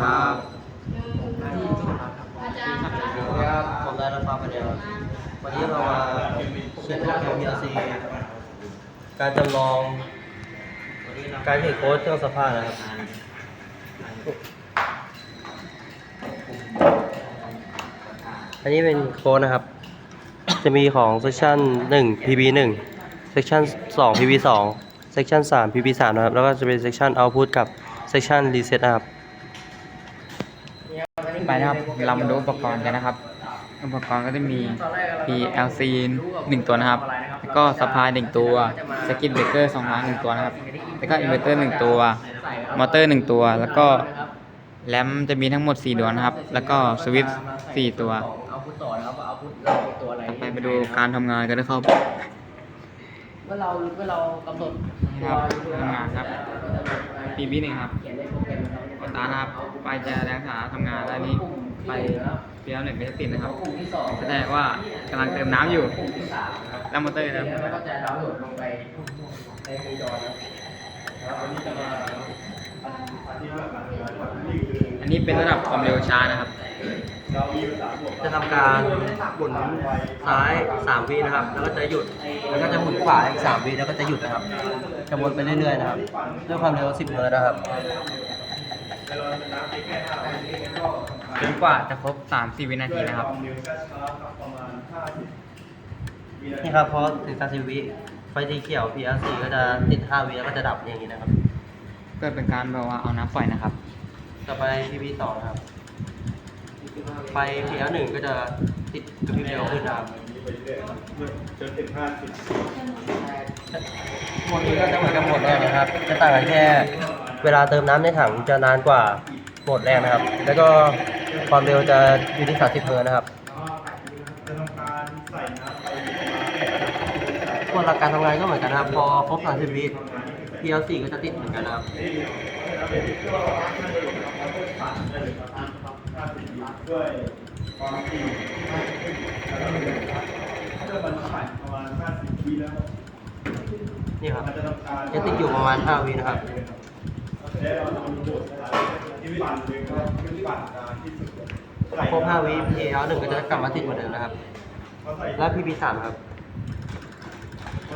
ครับอาจารย์ครับผมได้รับความประเดี๋ยววันนี้เรามาเขียนโปรแกรม PLC การจำลองการเขียนโค้ดเครื่องสภาพนะครับอันนี้เป็นโค้ดนะครับ จะมีของ section 1 PB 1 section 2 PB 2 section 3 PB 3นะครับ แล้วก็จะเป็น section output กับ section reset นะครับ ไปนะครับ เรามาดูอุปกรณ์กันนะครับ อุปกรณ์ก็จะมี PLC หนึ่งตัวนะครับ แล้วก็สปายหนึ่งตัว สกิ t เบรกเกอร์สองล้านหนึ่งตัวนะครับ แล้วก็อินเวอร์เตอร์หนึ่งตัว มอเตอร์หนึ่งตัว แล้วก็แรมจะมีทั้งหมด 4 ดวงนะครับ แล้วก็สวิตช์4ตัวเอาพุทต่อนะครับเอาพุทเราตัวอะไรไปมาดูการทำงานกันนะครับเมื่อเราเมื่อเรากำหนดครับทำงานครับ PB หนึ่งครับเขียนในโปรแกรมนะครับกดตานะครับ ไปจะแรงขาทำงานแล้วนี้ไปเพียวหนึ่งไม่ติดนะครับ แสดงว่ากำลังเติมน้ำอยู่แล้วมอเตอร์นะแล้วก็จะดาวน์โหลดลงไปในมือจอนะครับอันนี้เป็นระดับความเร็วช้านะครับ จะทำการหมุนซ้าย 3วินะครับ แล้วก็จะหยุด แล้วก็จะหมุนขวาอีก3วิแล้วก็จะหยุดนะครับ จะวนไปเรื่อยๆนะครับ ด้วยความเร็ว 10เฮิร์ตนะครับ จนกว่าจะครบ3-4วินาทีนะครับ นี่ครับพอถึง30วิไฟสีเขียว PLC ก็จะติด5วิแล้วก็จะดับอย่างนี้นะครับเพื่อเป็นการแบบว่าเอาน้ำปล่อยนะครับ ต่อไป PB2 นะครับ ไฟ PL1 ก็จะติดกระพริบเร็วขึ้นนะครับหมดนี้ก็จะเหมือนกับหมดแรกนะครับ จะต่างกันแค่ เวลาเติมน้ำในถังจะนานกว่าโหมดแรกนะครับ แล้วก็ความเร็วจะอยู่ที่30เฮิร์นะครับส่วนหลักการทำงานก็เหมือนกันนะครับ พอครบ30วิ PL4 ก็จะติดเหมือนกันนะครับนี่ครับจะติดอยู่ประมาณ 5วินะครับ พอครบ5วิ PL 1ก็จะกลับมาติดเหมือนเดิมนะครับ และ PP 3ครับ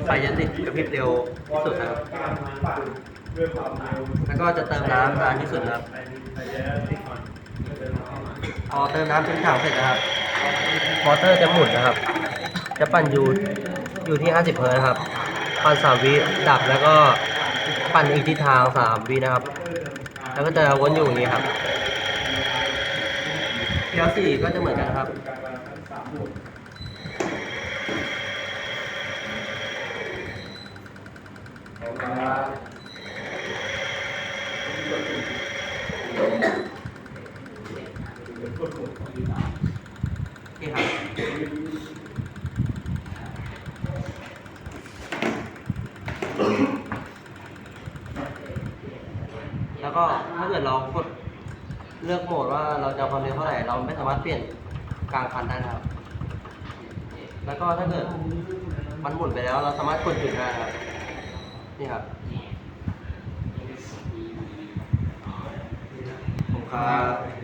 ไฟจะติดกระพริบเร็วที่สุดนะครับ แล้วก็จะเติมน้ำนานที่สุดนะครับ พอเติมน้ำจนถังเสร็จนะครับ มอเตอร์จะหมุนนะครับ จะปั่นอยู่อยู่ที่ 50 เฮิร์ตซ์นะครับ ปั่น3วิดับแล้วก็ ปั่นอีกทิศทาง3วินะครับ แล้วก็จะวนอยู่อย่างนี้ครับ PL4 ก็จะเหมือนกันครับนี่ครับ แล้วก็ถ้าเกิดเรากดเลือกโหมดว่าเราจะเอาความเร็วเท่าไหร่ เราไม่สามารถเปลี่ยนกลางคันได้นะครับ แล้วก็ถ้าเกิดมันหมุนไปแล้ว เราสามารถกดหยุดได้ครับ นี่ครับผมครับ